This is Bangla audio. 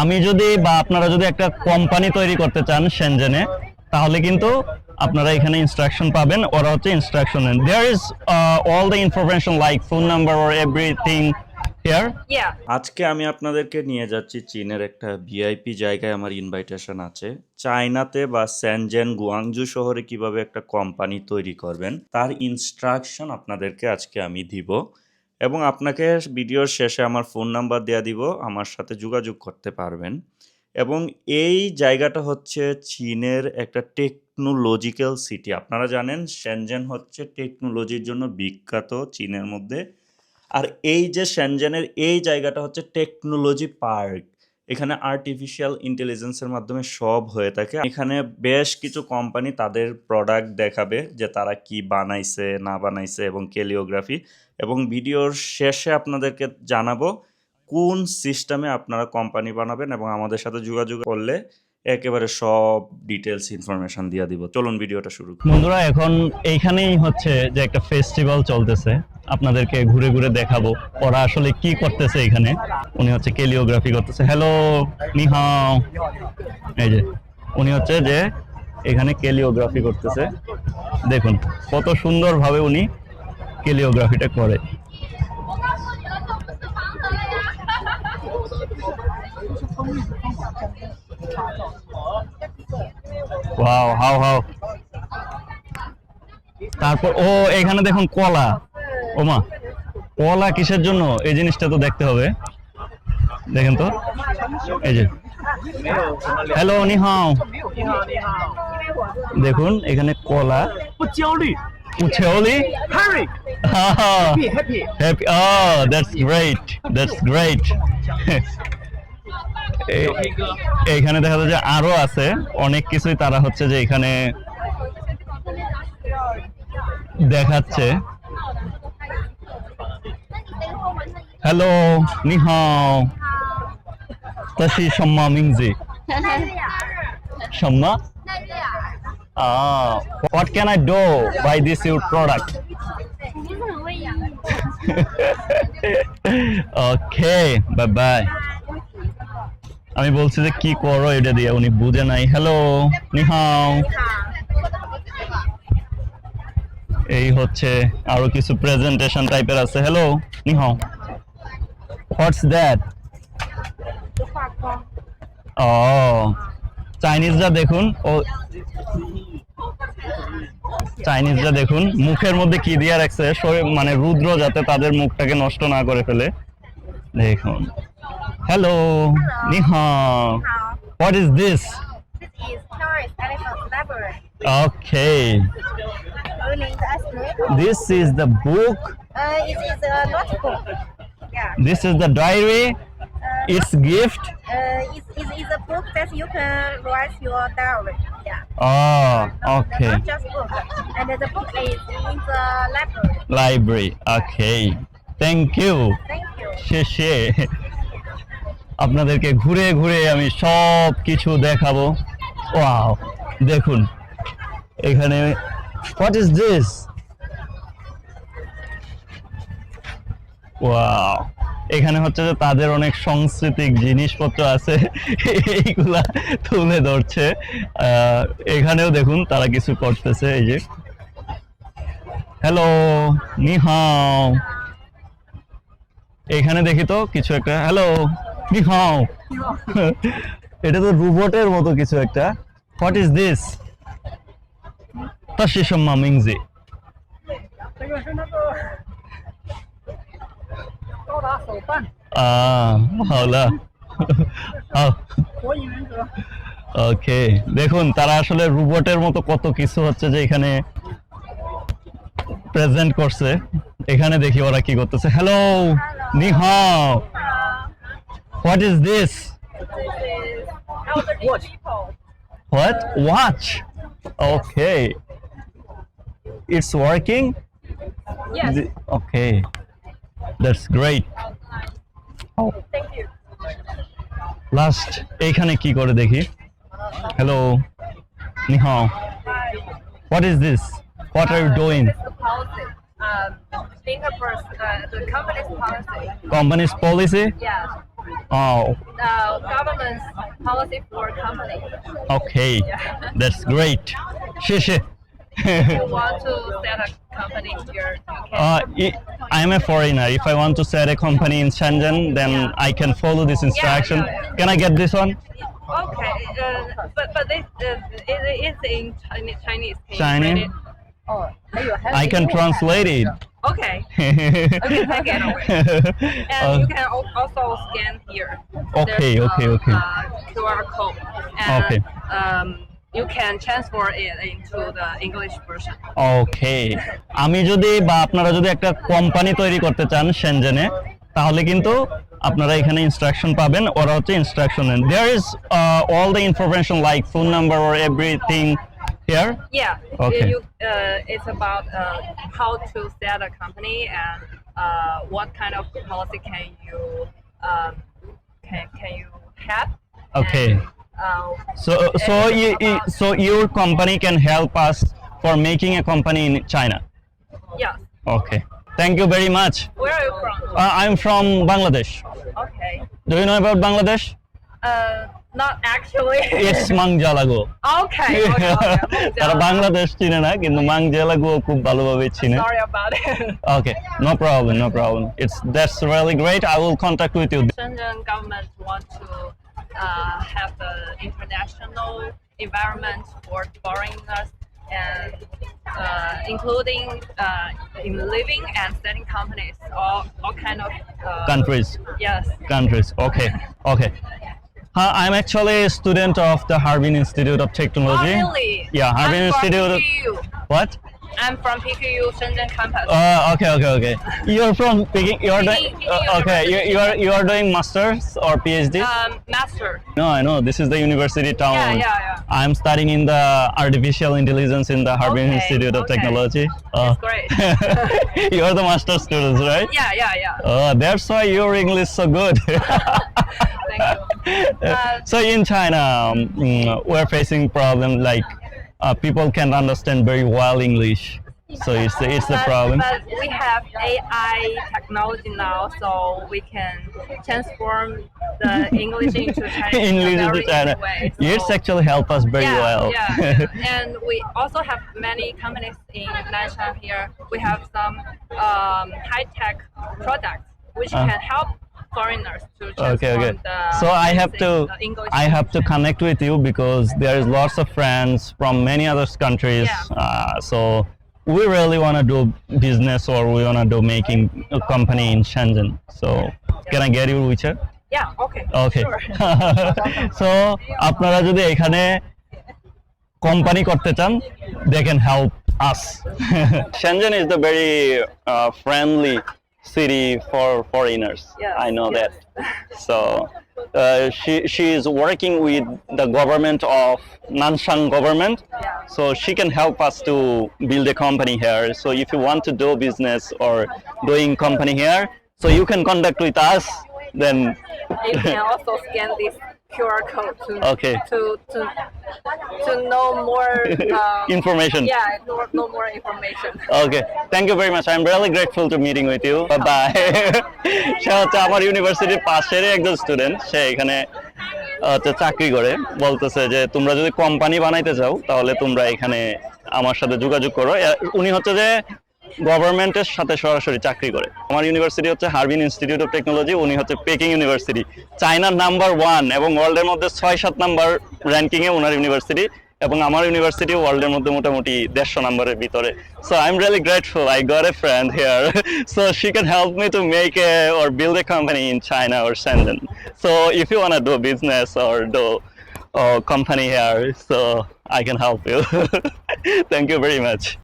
আমি যদি বা আপনারা যদি একটা কোম্পানি তৈরি করতে চান সেনজেনে তাহলে কিন্তু আপনারা এখানে ইনস্ট্রাকশন পাবেন। ওরা হচ্ছে instruction there is all the information like phone number or everything here আজকে আমি আপনাদেরকে নিয়ে যাচ্ছি চীনের একটা ভিআইপি জায়গায় আমার ইনভাইটেশন আছে। চায়নাতে বা স্যানজেন গুয়াংজু শহরে কীভাবে একটা কোম্পানি তৈরি করবেন তার ইনস্ট্রাকশন আপনাদেরকে আজকে আমি দিব। এবং আপনাকে ভিডিওর শেষে আমার ফোন নাম্বার দেওয়া দিব, আমার সাথে যোগাযোগ করতে পারবেন। এবং এই জায়গাটা হচ্ছে চীনের একটা টেকনোলজিক্যাল সিটি আপনারা জানেন শ্যানজেন হচ্ছে টেকনোলজির জন্য বিখ্যাত চীনের মধ্যে। আর এই যে শ্যানজেনের এই জায়গাটা হচ্ছে টেকনোলজি পার্ক এখানে আর্টিফিশিয়াল ইন্টেলিজেন্সের মাধ্যমে সব হয়ে থাকে। এখানে বেশ কিছু কোম্পানি তাদের প্রোডাক্ট দেখাবে যে তারা কি বানাইছে, না বানাইছে এবং কেলিওগ্রাফি এবং ভিডিওর শেষে আপনাদেরকে জানাব কোন সিস্টেমে আপনারা কোম্পানি বানাবেন এবং আমাদের সাথে যোগাযোগ করলে একেবারে সব ডিটেলস ইনফরমেশন দিয়ে দিব। চলুন ভিডিওটা শুরু বন্ধুরা, এখন এইখানেই হচ্ছে যে একটা ফেস্টিভ্যাল চলতেছে। আপনাদেরকে ঘুরে ঘুরে দেখাবো ওরা আসলে কি করতেছে এখানে। উনি হচ্ছে কেলিওগ্রাফি করতেছে। হ্যালো নিহাও। এই যে, উনি হচ্ছে যে এখানে কেলিওগ্রাফি করতেছে। দেখুন, কত সুন্দরভাবে উনি কেলিওগ্রাফিটা করে। ওয়াও হাও হাও তারপর, ও, এখানে দেখুন, কলা। ওমা, কলা কিসের জন্য? এই জিনিসটা তো দেখতে হবে। দেখেন তো। এই যে। হ্যালো নিহাও। দেখুন এখানে কলা। উচেওলি Harry happy happy oh that's great that's great এইখানে দেখা যায় যে আরও আছে। অনেক কিছুই তারা হচ্ছে যে এখানে দেখাচ্ছে। Hello নিহাও। 这是什么名字？什么？Ah, what can I do by this your product? Okay bye bye আমি বলছি যে কি করো এটা দিয়ে উনি বুঝে নাই হ্যালো নিহাও এই হচ্ছে আরো কিছু প্রেজেন্টেশন টাইপের আছে হ্যালো নিহাও হোয়াটস দ্যাট ও চাইনিজরা দেখুন ও চাইনিজরা দেখুন মুখের মধ্যে কি দিয়ে রাখছে মানে রুদ্র যাতে তাদের মুখটাকে নষ্ট না করে ফেলে দেখুন হ্যালো নিহাও what is this This is. Okay the. This is the book Uh, it is a notebook. Yeah. This is the diary Uh, it's gift uh, it, it is a book that you can write your diary. Yeah. Oh Not- okay Not just book. And the book is in the library. Library okay thank you Thank you. শেষে আপনাদেরকে ঘুরে ঘুরে আমি সব কিছু দেখাবো ওয়াও দেখুন এখানে হোয়াট ইজ দিস ওয়াও এখানে হচ্ছে যে তাদের অনেক সাংস্কৃতিক জিনিসপত্র আছে, এইগুলা তুলে ধরছে। এখানেও দেখুন তারা কিছু করতেছে, এই যে। হ্যালো নিহাও। এখানে দেখি তো কিছু একটা হ্যালো কি হাও এটা তো রোবটের মতো কিছু একটা। হোয়াট ইজ দিস তা সেসব মামিংজি 这个是那个高达手办 আহ হাওলা হাও 火影忍者， ওকে দেখুন তারা আসলে রোবটের মতো কত কিছু হচ্ছে যে এখানে প্রেজেন্ট করছে এখানে দেখি ওরা কি করতেছে হ্যালো নি how what is this Elderly Watch. people. What? Watch. Okay. It's working? Yes. The- okay. That's great. Oh, Thank you. last এইখানে কি করে দেখি হ্যালো নিহাও What is this? What are you doing? This is the policy. Um, Singapore, uh, the company's policy. Company's policy? Yeah. Oh, uh, government's policy for company. okay. That's great. 谢谢。You want to set a company here? You can. Uh, i- I'm a foreigner. If I want to set a company in Shenzhen, then I can follow this instruction. yeah, yeah. Can I get this one? Okay, uh, but but this uh, it is in Chinese. Chinese. Can you Chinese? read it? I can translate it. Okay, okay, take it. And Uh, you can al- also scan here. Okay, There's okay, a, okay. Uh, QR code. And, Okay. Um, you can transfer it into the English version. Okay আমি যদি বা আপনারা যদি একটা কোম্পানি তৈরি করতে চান সেনজেনে তাহলে কিন্তু আপনারা এখানে ইনস্ট্রাকশন পাবেন ওরা হচ্ছে instruction then there is all the information like phone number or everything here. Okay. Uh, it's about uh, how to set a company and uh, what kind of policy can you um, can can you have. Okay. And, uh, So, so, you, you- so your company can help us for making a company in China. yes. Okay. Thank you very much. Where are you from? Uh, I'm from Bangladesh. Okay. Do you know about Bangladesh? Uh, not actually. It's Mangjalago. okay. okay, okay. তারা বাংলাদেশ চিনে না কিন্তু মাংজেলাগো খুব ভালোভাবে চিনে Sorry about it. Okay, no problem, no problem. It's that's really great. I will contact with you. Shenzhen government want to uh, have the international environment for foreigners and uh, including uh, in living and setting companies, all, all kind of uh, Countries, Yes. countries. Okay, okay. Uh, I'm actually a student of the Harbin Institute of Oh, Technology. really? Yeah, Harbin I'm Institute. Of- What? I'm from PKU Shenzhen campus. Uh, okay, okay, okay. You're from Peking. You're doing. Peking- Uh, okay, you, you are you are doing masters or PhD? um, master. no, I know. This is the university town. Yeah, yeah, yeah. I'm studying in the artificial intelligence in the Harbin Okay, Institute of okay. Technology. Uh, That's great. you're the master students, right? Yeah, yeah, yeah. Oh, that's why your English is so good. Thank you. Uh, so in China, um, mm, we're facing problems like uh, people can't understand very well English. So it's the, it's the but, problem. But we have AI technology now, so we can transform the English into Chinese English in a to very China. way. It's So- actually help us very yeah, well. Yeah, and we also have many companies in Nanshan here. We have some um, high-tech products which Uh. can help foreigners to transform okay okay the so i have to the English i have to connect with you because there is lots of friends from many other countries Yeah. uh, so we really want to do business or we want to do making a company in shenzhen so can i get your WeChat? Yeah, okay. Okay Sure. So আপনারা যদি এখানে কোম্পানি করতে চান they can help us Shenzhen is the very uh, friendly city for foreigners. Yes, I know yes. that. So uh, she she is working with the government of Nanshan government. Yeah. So she can help us to build a company here. So if you want to do business or doing company here, so you can contact with us. Then you can also scan this QR code to Okay. to to to know more um, information. Yeah, know, know more information. Okay, thank you very much. I'm really grateful to meeting with you. Bye bye. সে হচ্ছে আমার ইউনিভার্সিটির পাশেরই একজন স্টুডেন্ট সে এখানে হচ্ছে চাকরি করে বলতেছে যে তোমরা যদি কোম্পানি বানাইতে চাও তাহলে তোমরা এখানে আমার সাথে যোগাযোগ করো উনি হচ্ছে যে গভর্নমেন্টের সাথে সরাসরি চাকরি করে আমার ইউনিভার্সিটি হচ্ছে হার্বিন ইনস্টিটিউট অফ টেকনোলজি উনি হচ্ছে পেকিং ইউনিভার্সিটি চায়নার নাম্বার ওয়ান এবং ওয়ার্ল্ডের মধ্যে ছয় সাত নাম্বার র্যাঙ্কিংয়ে ওনার ইউনিভার্সিটি এবং আমার ইউনিভার্সিটি ওয়ার্ল্ডের মধ্যে মোটামুটি দেড়শো নাম্বারের ভিতরে so I am really grateful I got a friend here so she can help me to make a a company in China or Shenzhen. So if you want to do business or do uh, company here, so I can help you. Thank you very much.